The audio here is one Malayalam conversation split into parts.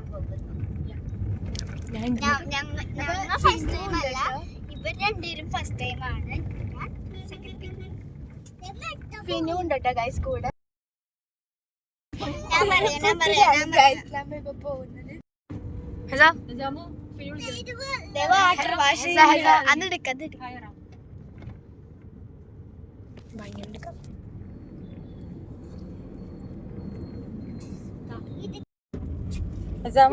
കളിക്കാൻ പോകുന്നു. ഞങ്ങൾ ഫസ്റ്റ് ടൈം അല്ല. ഇവർ രണ്ടുപേരും ഫസ്റ്റ് ടൈം ആണ്. ഫിനു ഉണ്ട് കേട്ടോ ഗൈസ് കൂടെ. ഞാൻ പറയാം ഞാൻ പറയാം ഞാൻ Is that?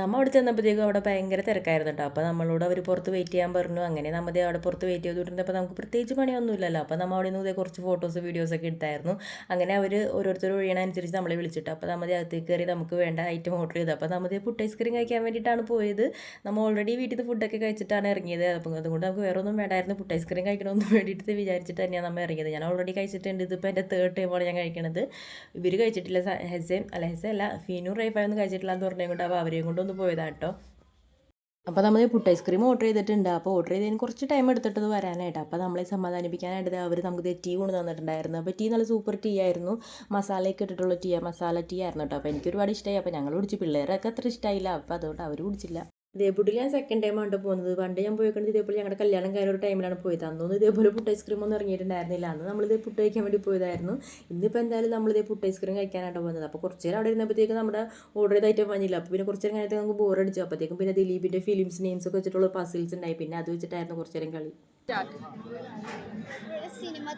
നമ്മൾ അവിടെ ചെന്നപ്പോഴത്തേക്കും അവിടെ ഭയങ്കര തിരക്കായിരുന്നു കേട്ടോ അപ്പോൾ നമ്മളോട് അവർ പുറത്ത് വെയിറ്റ് ചെയ്യാൻ പറഞ്ഞു. അങ്ങനെ നമ്മൾ അവിടെ പുറത്ത് വെയിറ്റ് ചെയ്തുകൊണ്ടിരുന്നപ്പോൾ നമുക്ക് പ്രത്യേകിച്ച് പണിയൊന്നുമില്ലല്ലോ അപ്പോൾ നമ്മൾ അവിടെ നിന്ന് കുറച്ച് ഫോട്ടോസ് വീഡിയോസൊക്കെ എടുത്തായിരുന്നു. അങ്ങനെ അവർ ഓരോരുത്തർ ഒഴിയണനുസരിച്ച് നമ്മളെ വിളിച്ചിട്ട് അപ്പോൾ നമ്മൾ അകത്തേക്ക് കയറി നമുക്ക് വേണ്ട ഐറ്റം ഓർഡർ ചെയ്തു. അപ്പോൾ നമ്മൾ ഫുഡ് ഐസ്ക്രീം കഴിക്കാൻ വേണ്ടിയിട്ടാണ് പോയത്. നമ്മൾ ഓൾറെഡി വീട്ടിൽ നിന്ന് ഫുഡൊക്കെ കഴിച്ചിട്ടാണ് ഇറങ്ങിയത്. അപ്പോൾ അതുകൊണ്ട് നമുക്ക് വേറെ ഒന്നും വേണ്ടായിരുന്നു ഫുഡ് ഐസ്ക്രീം കഴിക്കണമെന്ന് വേണ്ടിയിട്ട് വിചാരിച്ചിട്ട് തന്നെയാണ് നമ്മൾ ഇറങ്ങിയത്. ഞാൻ ഓൾറെഡി കഴിച്ചിട്ടുണ്ട്. ഇതിപ്പോൾ എന്റെ തേർഡ് ടൈമാണ് ഞാൻ കഴിക്കണത്. ഇവർ കഴിച്ചിട്ടില്ല ഹെസേം അല്ല ഹെസൻ അല്ല ഫീനു റൈഫായൊന്നും കഴിച്ചിട്ടില്ല എന്ന് പറഞ്ഞുകൊണ്ട് അപ്പോൾ അവരെയും കൊണ്ടൊന്ന് പോയതാണ് കേട്ടോ അപ്പോൾ നമ്മൾ പുട്ട് ഐസ്ക്രീം ഓർഡർ ചെയ്തിട്ടുണ്ട്. അപ്പോൾ ഓർഡർ ചെയ്തതിന് കുറച്ച് ടൈം എടുത്തിട്ടത് വരാനായിട്ട്. അപ്പോൾ നമ്മളെ സമാധാനിപ്പിക്കാനായിട്ട് അവർ നമുക്ക് ടീ കൊണ്ട് തന്നിട്ടുണ്ടായിരുന്നു. അപ്പോൾ ടീ നല്ല സൂപ്പർ ടീ ആയിരുന്നു. മസാലയൊക്കെ ഇട്ടിട്ടുള്ള ടീ മസാല ടീ ആയിരുന്നു കേട്ടോ അപ്പോൾ എനിക്ക് ഒരുപാട് ഇഷ്ടമായി അപ്പോൾ ഞങ്ങൾ കുടിച്ചു. പിള്ളേരൊക്കെ അത്ര ഇഷ്ടമായില്ല അപ്പോൾ അതുകൊണ്ട് അവർ കുടിച്ചില്ല. ഇതേപൂട്ടിൽ ഞാൻ സെക്കൻഡ് ടൈം ആണ് പോകുന്നത് പണ്ട് ഞാൻ പോയിക്കൊണ്ട് ഇതേപോലെ ഞങ്ങളുടെ കല്യാണം കഴിഞ്ഞ ഒരു ടൈമിലാണ് പോയത്. അന്നൊന്നും ഇതേപോലെ പുട്ട് ഐസ്ക്രീം ഒന്നും ഇറങ്ങിയിട്ടുണ്ടായിരുന്നില്ല. അന്ന് നമ്മളിത് പുട്ട് കഴിക്കാൻ വേണ്ടി പോയതായിരുന്നു. ഇന്നിപ്പോൾ എന്തായാലും നമ്മളിത് പുട്ട് ഐസ്ക്രീം കഴിക്കാനായിട്ട് പോകുന്നത് അപ്പോൾ കുറച്ച് നേരം അവിടെ ഇരുന്നപ്പോഴത്തേക്ക് നമ്മുടെ ഓർഡർ ചെയ്ത ഐറ്റം വന്നില്ല. അപ്പോൾ പിന്നെ കുറച്ച് നേരം കഴിഞ്ഞിട്ട് നമുക്ക് ബോറടിച്ചു അപ്പോഴത്തേക്കും പിന്നെ ദിലീപിന്റെ ഫിലിംസ് നെയിംസ് ഒക്കെ വെച്ചിട്ടുള്ള പസിൽസ് ഉണ്ടായി. പിന്നെ അത് വെച്ചിട്ടായിരുന്നു കുറച്ച് നേരം കളി. സിനിമ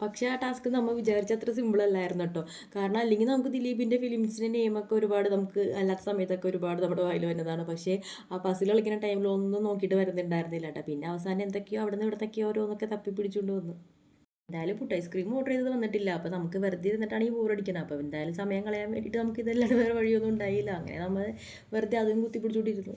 പക്ഷേ ആ ടാസ്ക് നമ്മൾ വിചാരിച്ച അത്ര സിമ്പിൾ അല്ലായിരുന്നു കേട്ടോ കാരണം അല്ലെങ്കിൽ നമുക്ക് ദിലീപിന്റെ ഫിലിംസിന്റെ നെയിമൊക്കെ ഒരുപാട് നമുക്ക് അല്ലാത്ത സമയത്തൊക്കെ ഒരുപാട് നമ്മുടെ വായിൽ വരുന്നതാണ്. പക്ഷേ ആ പസിൽ കളിക്കുന്ന ടൈമിൽ ഒന്നും നോക്കിയിട്ട് വരുന്നുണ്ടായിരുന്നില്ല കേട്ടോ പിന്നെ അവസാനം എന്തൊക്കെയോ അവിടെ നിന്ന് ഇവിടത്തൊക്കെയോ ഓരോന്നൊക്കെ തപ്പി പിടിച്ചുകൊണ്ട് വന്നു. എന്തായാലും പുട്ട് ഐസ്ക്രീം ഓർഡർ ചെയ്തത് വന്നിട്ടില്ല. അപ്പോൾ നമുക്ക് വെറുതെ ഇരുന്നിട്ടാണ് ഈ ബോറടിക്കുന്നത് അപ്പോൾ എന്തായാലും സമയം കളയാൻ വേണ്ടിയിട്ട് നമുക്ക് ഇതല്ലാണ്ട് വേറെ വഴിയൊന്നും ഉണ്ടായില്ല. അങ്ങനെ നമ്മൾ വെറുതെ അതും കുത്തി പിടിച്ചുകൊണ്ടിരുന്നു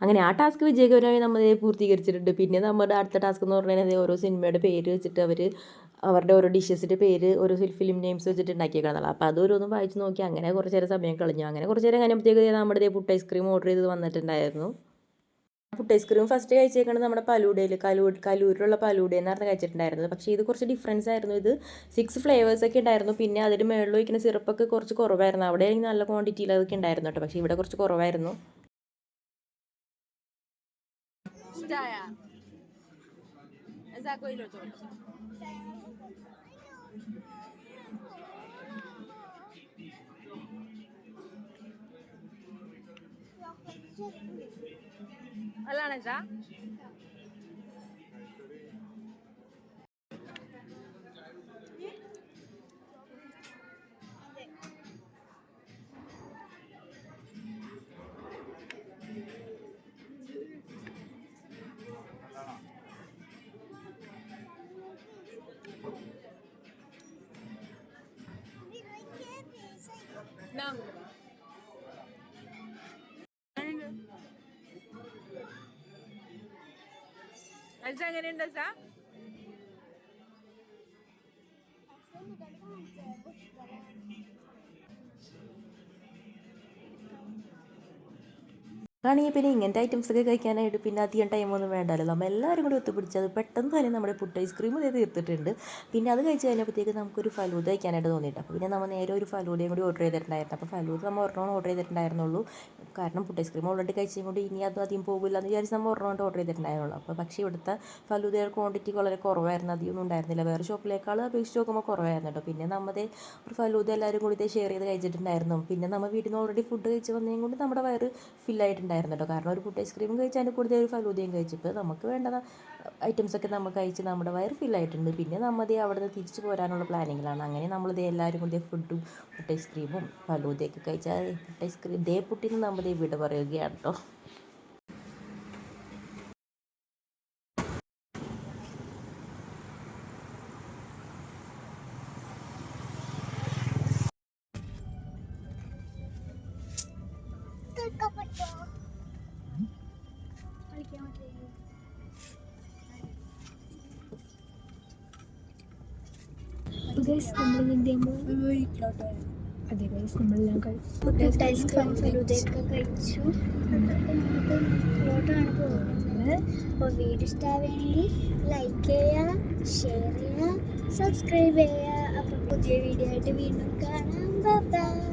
അങ്ങനെ ആ ടാസ്ക് വിജയകരമായി നമ്മൾ പൂർത്തീകരിച്ചിട്ടുണ്ട്. പിന്നെ നമ്മുടെ അടുത്ത ടാസ്ക് എന്ന് പറഞ്ഞാൽ ഓരോ സിനിമയുടെ പേര് വെച്ചിട്ട് അവർ അവരുടെ ഓരോ ഡിഷസിന്റെ പേര് ഓരോ ഫിലിം നെയിംസ് വെച്ചിട്ട് ഉണ്ടാക്കിയേക്കാണ് അപ്പോൾ അത് ഓരോന്നും വായിച്ച് നോക്കി അങ്ങനെ കുറച്ച് നേരം സമയം കളഞ്ഞു. അങ്ങനെ കുറച്ച് നേരം കഴിഞ്ഞപ്പോഴത്തേക്ക് നമ്മുടെ പുട്ട് ഐസ്ക്രീം ഓർഡർ ചെയ്ത് വന്നിട്ടുണ്ടായിരുന്നു. ഫുഡ് ഐസ്ക്രീം ഫസ്റ്റ് കഴിച്ചേക്കണത് നമ്മുടെ പലൂടയിൽ കലൂ കലൂരിലുള്ള പലൂട എന്ന് പറഞ്ഞ് കഴിച്ചിട്ടുണ്ടായിരുന്നത്. പക്ഷേ ഇത് കുറച്ച് ഡിഫറൻസ് ആയിരുന്നു. ഇത് സിക്സ് ഫ്ലേവേഴ്സ് ഒക്കെ ഉണ്ടായിരുന്നു. പിന്നെ അതിന് മുകളിൽ വയ്ക്കുന്ന സിറപ്പൊക്കെ കുറച്ച് കുറവായിരുന്നു. അവിടെ നല്ല ക്വാണ്ടിറ്റിയിൽ അതൊക്കെ ഉണ്ടായിരുന്നു കേട്ടോ. പക്ഷേ ഇവിടെ കുറച്ച് കുറവായിരുന്നു. Staya. Esa coi lo todo. Hola, Nesa. അൽസ എങ്ങനെയുണ്ട് സാ ആണെങ്കിൽ പിന്നെ ഇങ്ങനത്തെ ഐറ്റംസ് ഒക്കെ കഴിക്കാനായിട്ട് പിന്നെ അധികം ടൈമൊന്നും വേണ്ടല്ലോ നമ്മൾ എല്ലാവരും കൂടി ഒത്തുപിടിച്ച് അത് പെട്ടെന്ന് തന്നെ നമ്മുടെ പുട്ട് ഐസ്ക്രീം ഇതേ തീർത്തിട്ടുണ്ട്. പിന്നെ അത് കഴിച്ച് കഴിഞ്ഞപ്പോഴത്തേക്ക് നമുക്കൊരു ഫലൂദ കഴിക്കാനായിട്ട് തോന്നിയിട്ട് അപ്പോൾ പിന്നെ നമ്മൾ നേരെ ഒരു ഫലൂദയും കൂടി ഓർഡർ ചെയ്തിട്ടുണ്ടായിരുന്നു. അപ്പോൾ ഫലൂദ നമ്മൾ ഒരെണ്ണം ഓർഡർ ചെയ്തിട്ടുണ്ടായിരുന്നുള്ളൂ. കാരണം പുട്ട് ഐസ്ക്രീം ഓൾറെഡി കഴിച്ചും കൊണ്ട് ഇനി അത് അധികം പോകില്ല എന്ന് വിചാരിച്ച് നമ്മൾ ഒരെണ്ണം ഓർഡർ ചെയ്തിട്ടുണ്ടായിരുന്നുള്ളൂ. അപ്പോൾ പക്ഷേ ഇവിടുത്തെ ഫലൂദയുടെ ക്വാണ്ടിറ്റി വളരെ കുറവായിരുന്നു. അധികമൊന്നും ഉണ്ടായിരുന്നില്ല. വേറെ ഷോപ്പിലേക്കാൾ അപേക്ഷിച്ച് നോക്കുമ്പോൾ കുറവായിരുന്നു കേട്ടോ. പിന്നെ നമ്മുടെ ഒരു ഫലൂദ എല്ലാവരും കൂടി ഇത് ഷെയർ ചെയ്ത് കഴിച്ചിട്ടുണ്ടായിരുന്നു. പിന്നെ നമ്മൾ വീട്ടിൽ നിന്ന് ഓൾറെഡി ഫുഡ് കഴിച്ച് വന്നതും കൊണ്ട് നമ്മുടെ വയറ് ഫില്ലായിട്ടുണ്ടായിരുന്നു കേട്ടോ കാരണം ഒരു കുട്ടി ഐസ്ക്രീമും കഴിച്ച് അതിന്റെ കൂടുതൽ ഒരു ഫലൂദയും കഴിച്ചപ്പോൾ നമുക്ക് വേണ്ട ഐറ്റംസൊക്കെ നമ്മൾ കഴിച്ച് നമ്മുടെ വയറ് ഫില്ലായിട്ടുണ്ട് പിന്നെ നമ്മൾ അവിടെ നിന്ന് തിരിച്ചു പോരാനുള്ള പ്ലാനിങ്ങിലാണ് അങ്ങനെ നമ്മളിത് എല്ലാവരും കൂടി ഫുഡും പുട്ട് ഐസ്ക്രീമും ഫലൂദയൊക്കെ കഴിച്ചാൽ പുട്ട് ഐസ്ക്രീം ദേ പുട്ടിന് നമ്മൾ വിട പറയുകയാണ് കേട്ടോ ഗൈസ് നമ്മൾ വീട്ടിലോട്ട് അതെ ഗൈസ് നമ്മളെല്ലാം കഴിച്ചു. കഴിച്ചു. വീട്ടിലോട്ടാണ് പോകുന്നത് അപ്പോൾ വീഡിയോ ഇഷ്ടമാണെങ്കിൽ ലൈക്ക് ചെയ്യുക ഷെയർ ചെയ്യുക സബ്സ്ക്രൈബ് ചെയ്യുക. അപ്പോൾ പുതിയ വീഡിയോ ആയിട്ട് വീണ്ടും കാണാം. ബൈ